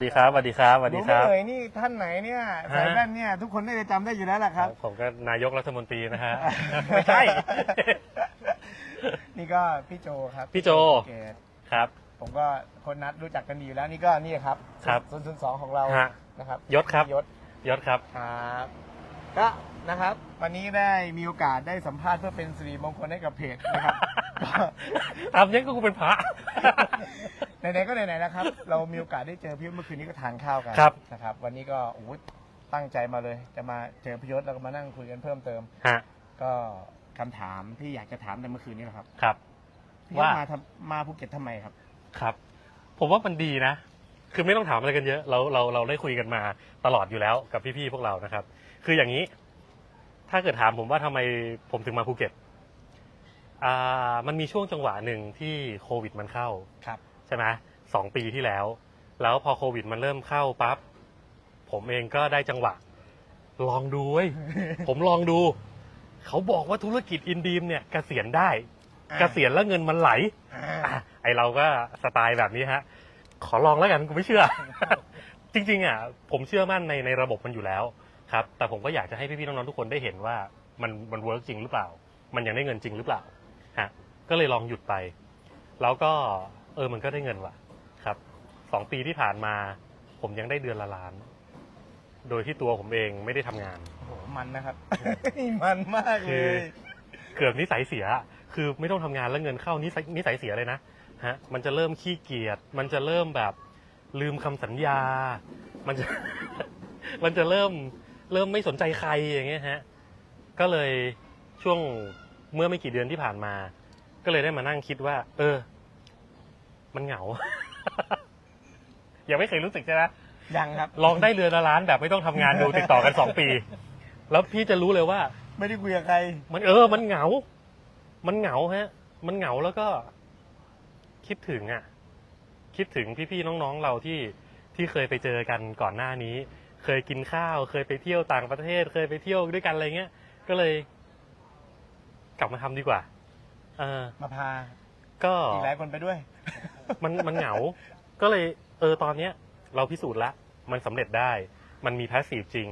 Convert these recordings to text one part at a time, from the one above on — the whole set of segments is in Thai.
สวัสดีครับสวัสดีครับสวัสดีครับ รู้ไหมเอ่ยนี่ท่านไหนเนี่ยใส่แว่นเนี่ยทุกคนน่าจะจำได้อยู่แล้วแหละครับ ผมก็นายกรัฐมนตรีนะฮะ ไม่ใช่ นี่ก็พี่โจครับพี่โจ เกตครับ ผมก็คนนัดรู้จักกันดีอยู่แล้วนี่ก็นี่ครับครับศูนย์ศูนย์สองของเราฮะ นะครับยศครับยศยศครับ ครับ ก็ นะครับ วันนี้ได้มีโอกาสได้สัมภาษณ์เพื่อเป็นสิริมงคลให้กับเพจนะครับทำยังก็กูเป็นพระ ไหนๆก็ไหนๆนะครับ เรามีโอกาสได้เจอพี่ยศเมื่อคืนนี้ก็ทานข้าวกันครับนะครับ วันนี้ก็โอ้โหตั้งใจมาเลย จะมาเจอพี่ยศแล้วก็มานั่งคุยกันเพิ่มเติม ฮะ ก็คำถามที่อยากจะถามในเมื่อคืนนี้แหละครับครับ พี่ยศว่า มาทำมาภูเก็ตทำไมครับ ครับ ผมว่ามันดีนะ คือไม่ต้องถามอะไรกันเยอะ เราเราเราได้คุยกันมาตลอดอยู่แล้วกับพี่ๆพวกเรานะครับ คืออย่างนี้ ถ้าเกิดถามผมว่าทำไมผมถึงมาภูเก็ตอ่ามันมีช่วงจังหวะหนึ่งที่โควิดมันเข้าครับใช่ไหมสองปีที่แล้ว แล้วพอโควิดมันเริ่มเข้าปั๊บผมเองก็ได้จังหวะ ลองดูเว้ยผมลองดู เขาบอกว่าธุรกิจอินดีมเนี่ยเกษียณได้อ่าเกษียณแล้วเงินมันไหลอ่าอะไอเราก็สไตล์แบบนี้ฮะ ขอลองแล้วกันกูไม่เชื่อ จริง ๆ อะ ผมเชื่อมั่นในในระบบมันอยู่แล้ว ครับ แต่ผมก็อยากจะให้พี่ๆน้องๆทุกคนได้เห็นว่ามันมันเวิร์กจริงหรือเปล่า มันยังได้เงินจริงหรือเปล่าฮะก็เลยลองหยุดไป แล้วก็เออมันก็ได้เงินว่ะครับสองปีที่ผ่านมา ผมยังได้เดือนละล้าน โดยที่ตัวผมเองไม่ได้ทำงานโอ้โหมันนะครับ มันมากเลคือ ย เกือบนิสัยเสียอะคือไม่ต้องทำงานแล้วเงินเข้านิสัยนิสัยเสียเลยนะฮะ มันจะเริ่มขี้เกียจ มันจะเริ่มแบบลืมคำสัญญา มันจะ มันจะเริ่ม เริ่มไม่สนใจใครอย่างเงี้ยฮะก็เลยช่วงเมื่อไม่กี่เดือนที่ผ่านมา ก็เลยได้มานั่งคิดว่า เออ มันเหงา ยังไม่เคยรู้สึกใช่ไหมยังครับ ลองได้เรือนละล้านแบบไม่ต้องทำงานดูติดต่อกันสองปี แล้วพี่จะรู้เลยว่า ไม่ได้คุยกับใคร มันเออ มันเหงา มันเหงาฮะ มันเหงาแล้วก็ คิดถึงอะ คิดถึงพี่ๆน้องๆเราที่ที่เคยไปเจอกันก่อนหน้านี้ เคยกินข้าว เคยไปเที่ยวต่างประเทศ เคยไปเที่ยวด้วยกันอะไรเงี้ย ก็เลย กลับมาทำดีกว่า เออ มาพาก็ อีกหลายคนไปด้วย มันมันเหงา ก็เลยเออตอนเนี้ย เราพิสูจน์ละ มันสำเร็จได้ มันมีแพสซีฟจริง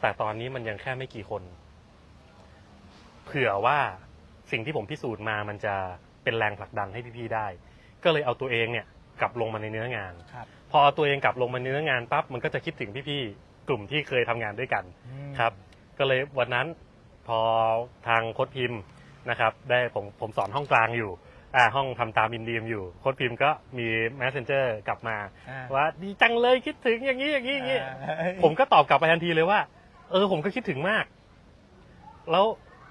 แต่ตอนนี้มันยังแค่ไม่กี่คน เผื่อว่าสิ่งที่ผมพิสูจน์มามันจะเป็นแรงผลักดันให้พี่ๆได้ ก็เลยเอาตัวเองเนี่ย กลับลงมาในเนื้องาน ครับ พอเอาตัวเองกลับลงมาในเนื้องานปั๊บมันก็จะคิดถึงพี่ๆกลุ่มที่เคยทำงานด้วยกันอืมครับ ก็เลยวันนั้นพอทางโค้ดพิมพ์นะครับได้ผมผมสอนห้องกลางอยู่อ่าห้องทำตามอินเดียมอยู่โค้ดพิมพ์ก็มี messenger กลับมา อ่าว่าดีจังเลยคิดถึงอย่างนี้อย่างนี้อย่างนี้ อ่าผมก็ตอบกลับไปทันทีเลยว่า เออผมก็คิดถึงมาก แล้ว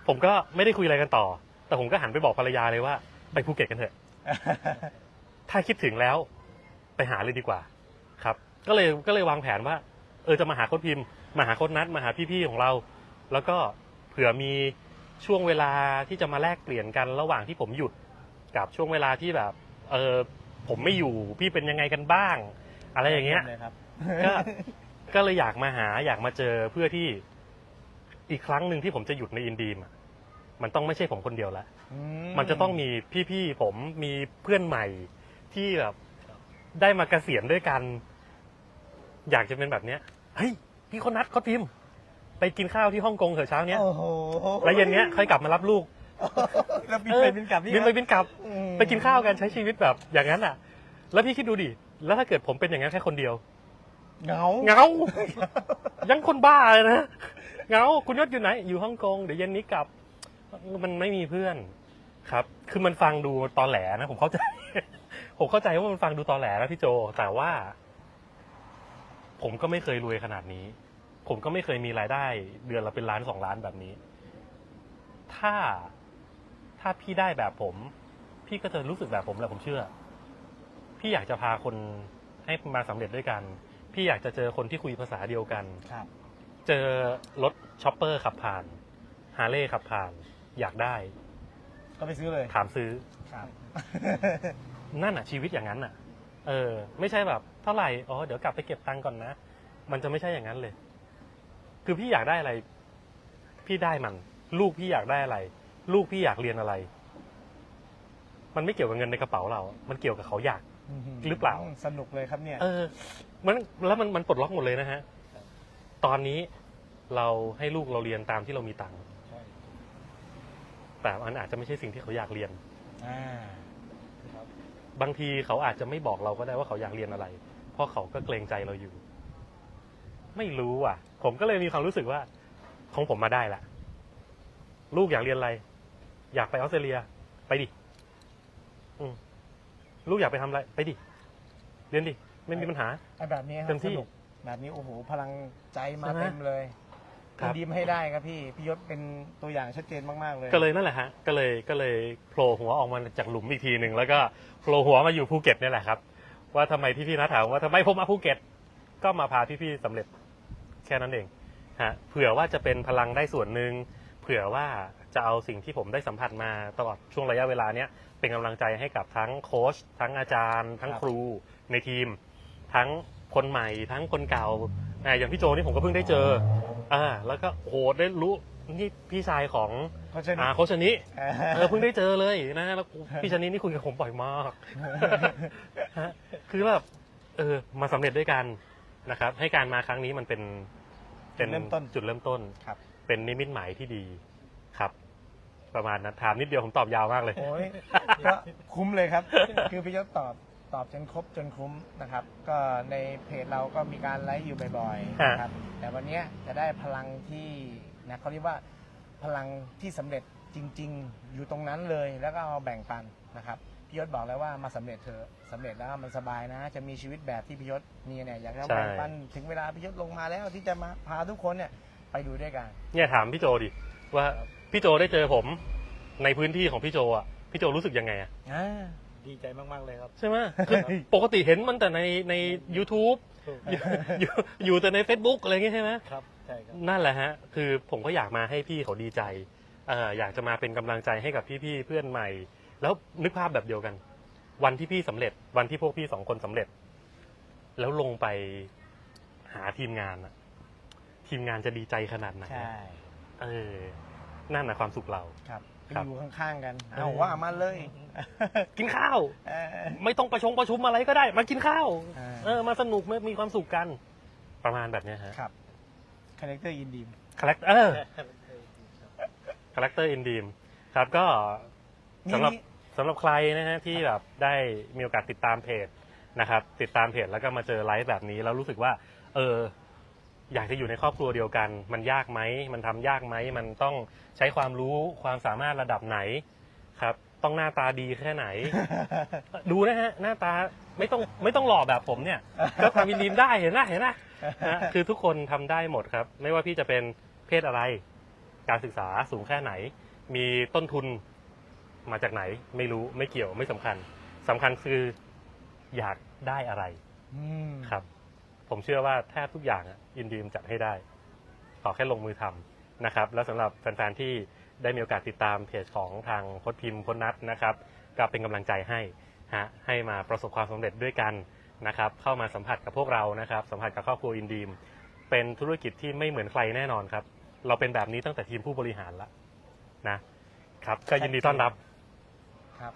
ผมก็ไม่ได้คุยอะไรกันต่อ แต่ผมก็หันไปบอกภรรยาเลยว่า ไปภูเก็ตกันเถอะ ถ้าคิดถึงแล้วไปหาเลยดีกว่าครับ ก็เลยก็เลยวางแผนว่า เออจะมาหาโค้ดพิมพ์ มาหาโค้ดนัดมาหาพี่ๆของเรา แล้วก็เผื่อมีช่วงเวลาที่จะมาแลกเปลี่ยนกันระหว่างที่ผมหยุดกับช่วงเวลาที่แบบเออผมไม่อยู่พี่เป็นยังไงกันบ้าง อะไรอย่างเงี้ยลครับก็ก็เลยอยากมาหาอยากมาเจอเพื่อที่อีกครั้งหนึ่งที่ผมจะหยุดในอินดีมอะมันต้องไม่ใช่ผมคนเดียวละอืมันจะต้องมีพี่ๆผมมีเพื่อนใหม่ ที่แบบได้มาเกษียณด้วยกัน อยากจะเป็นแบบเนี้ยเฮ้ยพี่คนนัดเขาพิมพ์ไปกินข้าวที่ฮ่องกงเถอะเช้าเนี้ยโอ้โหแล้วเย็นเนี้ยค่อยกลับมารับลูกแล้วบินเออไปบินกลับนี่บินไปบินกลับอืมไปกินข้าวกันใช้ชีวิตแบบอย่างนั้นอะ แล้วพี่คิดดูดิ แล้วถ้าเกิดผมเป็นอย่างนั้นแค่คนเดียวเหงาเหงา ยังคนบ้าเลยนะเหงา คุณยศอยู่ไหน อยู่ฮ่องกง เดี๋ยวเย็นนี้กลับ มันไม่มีเพื่อน ครับ คือมันฟังดูตอแหลนะผมเข้าใจ ผมเข้าใจว่ามันฟังดูตอแหลนะพี่โจ แต่ว่า ผมก็ไม่เคยรวยขนาดนี้ ผมก็ไม่เคยมีรายได้ เดือนละเป็นล้านสองล้านแบบนี้ ถ้าถ้าพี่ได้แบบผม พี่ก็จะรู้สึกแบบผมแหละผมเชื่อ พี่อยากจะพาคนให้มาสำเร็จด้วยกัน พี่อยากจะเจอคนที่คุยภาษาเดียวกันครับ เจอรถช็อปเปอร์ขับผ่านฮาร์เลย์ขับผ่าน อยากได้ ก็ไปซื้อเลย ถามซื้อครับ นั่นอะชีวิตอย่างนั้นอะ เออ ไม่ใช่แบบเท่าไหร่อ๋อเดี๋ยวกลับไปเก็บตังค์ก่อนนะ มันจะไม่ใช่อย่างนั้นเลย คือพี่อยากได้อะไร พี่ได้มัน ลูกพี่อยากได้อะไร ลูกพี่อยากเรียนอะไร มันไม่เกี่ยวกับเงินในกระเป๋าเรา มันเกี่ยวกับเขาอยาก หรือเปล่า สนุกเลยครับเนี่ย เออ มันแล้วมันมันปลดล็อกหมดเลยนะฮะ ตอนนี้เราให้ลูกเราเรียนตามที่เรามีตังค์ใช่แต่มันอาจจะไม่ใช่สิ่งที่เขาอยากเรียนอ่าครั บบางทีเขาอาจจะไม่บอกเราก็ได้ว่าเขาอยากเรียนอะไร เพราะเขาก็เกรงใจเราอยู่ ไม่รู้อะ ผมก็เลยมีความรู้สึกว่า ของผมมาได้ละลูกอยากเรียนอะไร อยากไปออสเตรเลีย ไปดิอืมลูกอยากไปทำอะไรไปดิเรียนดิไม่มีปัญหา ไอ้แบบนี้ครัเต็บมสที่นุกแบบนี้โอ้โหพลังใจมาใช่ไหม เต็มเลย ครับดีมให้ได้ครับพี่พี่ยศเป็นตัวอย่างชัดเจนมาก ๆ เลย ก็เลยนั่นแหละฮะก็เลยก็เลยโผล่หัวออกมาจากหลุมอีกทีหนึ่งแล้วก็โผล่หัวมาอยู่ภูเก็ตเนี่ยแหละครับ ว่าทำไมที่พี่นัทถามว่าทำไมผมมาภูเก็ตก็มาพาพี่ๆสำเร็จแค่นั้นเองฮะเผื่อว่าจะเป็นพลังได้ส่วนหนึ่งเผื่อว่าจะเอาสิ่งที่ผมได้สัมผัสมาตลอดช่วงระยะเวลาเนี้ยเป็นกำลังใจให้กับทั้งโค้ชทั้งอาจารย์ ทั้งครูในทีม ทั้งคนใหม่ ทั้งคนเก่า อ่าอย่างพี่โจนี่ผมก็เพิ่งได้เจออ่าแล้วก็โอ้โหได้รู้นี่พี่ชายของเพราะฉะนั้อ่านโค้ชชนิเออเออเพิ่งได้เจอเลยนะแล้วพี่ชนินี่คุยกับผมบ่อยมากฮะคือแบบเออมาสำเร็จด้วยกันนะครับ ให้การมาครั้งนี้มันเป็นเป็นจุดเริ่มต้นจุดเริ่มต้นครับ เป็นนิมิตหมายที่ดีครับ ประมาณนั้นถามนิดเดียวผมตอบยาวมากเลยโอ้ยก็คุ้มเลยครับ คือพี่ยศตอบ ตอบจนครบจนคุ้มนะครับ ก็ในเพจเราก็มีการไลฟ์อยู่บ่อยๆฮะนะครับแต่วันเนี้ยจะได้พลังที่นะเขาเรียกว่าพลังที่สำเร็จจริง ๆ อยู่ตรงนั้นเลยแล้วก็เอามาแบ่งปันนะครับพี่ยศบอกแล้วว่ามาสำเร็จเถอะสำเร็จแล้วมันสบายนะ จะมีชีวิตแบบที่พี่ยศมีเนี่ยอยากจะใช่แบ่งปันถึงเวลาพี่ยศลงมาแล้วที่จะมาพาทุกคนเนี่ยไปดูด้วยกัน เนี่ยถามพี่โจดิว่าพี่โจได้เจอผมในพื้นที่ของพี่โจอะพี่โจรู้สึกยังไงอะอ่า ดีใจมาก ๆ เลยครับ ใช่ไหมคือปกติเห็นมันแต่ในใน YouTube ถูกอยู่อยู่อยู่แต่ใน Facebook อะไรอย่างเงี้ยใช่ไหมครับ ใช่ครับ นั่นแหละฮะ คือผมก็อยากมาให้พี่เขาดีใจเอ่ออยากจะมาเป็นกำลังใจให้กับพี่ๆเพื่อนใหม่ แล้วนึกภาพแบบเดียวกัน วันที่พี่สำเร็จ วันที่พวกพี่สองคนสำเร็จ แล้วลงไปหาทีมงานอะทีมงานจะดีใจขนาดไหนใช่ เออนั่นนะความสุขเรา ครับ ไปครับอยู่ข้างๆกันเออเอาว่ามาเลย กินข้าวเออไม่ต้องประชงประชุมอะไรก็ได้ มากินข้าวอ่าเออมาสนุกมามีความสุขกัน ประมาณแบบเนี้ยฮะครับคาแรคเตอร์อินดีมคาแรคเออคาแรคเตอร์อินดีมครับก็สำหรับสำหรับใครนะฮะที่แบบได้มีโอกาสติดตามเพจนะครับ ติดตามเพจแล้วก็มาเจอไลฟ์แบบนี้แล้วรู้สึกว่า เออ อยากจะอยู่ในครอบครัวเดียวกัน มันยากไหมมันทำยากไหมมันต้องใช้ความรู้ความสามารถระดับไหนครับ ต้องหน้าตาดีแค่ไหน ดูนะฮะหน้าตาไม่ต้องไม่ต้องหล่อแบบผมเนี่ย ก็ทำอินดีมได้เห็นนะเห็นนะฮะคือทุกคนทำได้หมดครับ ไม่ว่าพี่จะเป็นเพศอะไร การศึกษาสูงแค่ไหน มีต้นทุนมาจากไหน ไม่รู้ไม่เกี่ยวไม่สำคัญสำคัญคืออยากได้อะไรอืมครับ ผมเชื่อว่าแทบทุกอย่างอินดีมจัดให้ได้ ขอแค่ลงมือทำนะครับ แล้วสำหรับแฟนๆที่ได้มีโอกาสติดตามเพจของทางโคดพิมพ์โคดนัทนะครับก็เป็นกำลังใจให้ฮะให้มาประสบความสำเร็จด้วยกันนะครับเข้ามาสัมผัสกับพวกเรานะครับสัมผัสกับครอบครัวอินดีม เป็นธุรกิจที่ไม่เหมือนใครแน่นอนครับ เราเป็นแบบนี้ตั้งแต่ทีมผู้บริหารละนะครับก็ยินดีต้อนรับ ครับ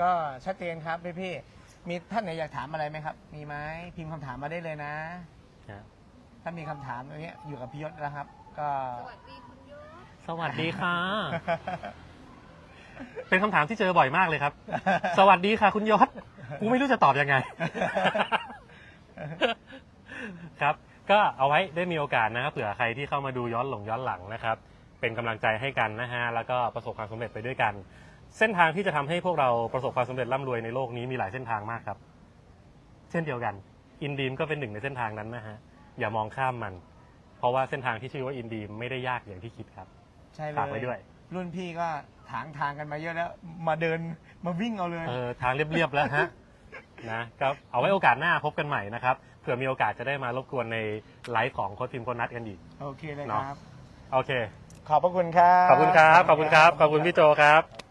ก็ชัดเจนครับพี่พี่ๆ มีท่านไหนอยากถามอะไรไหมครับ มีไหมพิมพ์คำถามมาได้เลยนะนะถ้ามีคำถามตรงนี้ยอยู่กับพี่ยศแล้วครับ ก็ สวัสดีคุณโยศสวัสดีค่ะ เป็นคำถามที่เจอบ่อยมากเลยครับ สวัสดีค่ะ คุณยศกูไม่รู้จะตอบยังไง ครับ ก็เอาไว้ได้มีโอกาสนะครับเผื่อใครที่เข้ามาดูย้อนหลงย้อนหลังนะครับ เป็นกำลังใจให้กันนะฮะ แล้วก็ประสบความสำเร็จไปด้วยกัน เส้นทางที่จะทำให้พวกเราประสบความสำเร็จร่ำรวยในโลกนี้มีหลายเส้นทางมากครับ เช่นเดียวกัน อินดีมก็เป็นหนึ่งในเส้นทางนั้นนะฮะอย่ามองข้ามมัน เพราะว่าเส้นทางที่ชื่อว่าอินดีมไม่ได้ยากอย่างที่คิดครับใช่เลฝากไว้ยด้วย รุ่นพี่ก็ถางทางกันมาเยอะแล้ว มาเดินมาวิ่งเอาเลยเออทางเรียบๆแล้วฮะนะก็เอาไว้โอกาสหน้าพบกันใหม่นะครับเผื่อมีโอกาสจะได้มารบกวนในไลฟ์ของโค้ชทีมโค้ชนัดกันอีกโอเคเลยเนาะครับโอเค ขอบพระคุณครับขอบคุณครับขอบคุณครับขอบคุณพี่โจครับ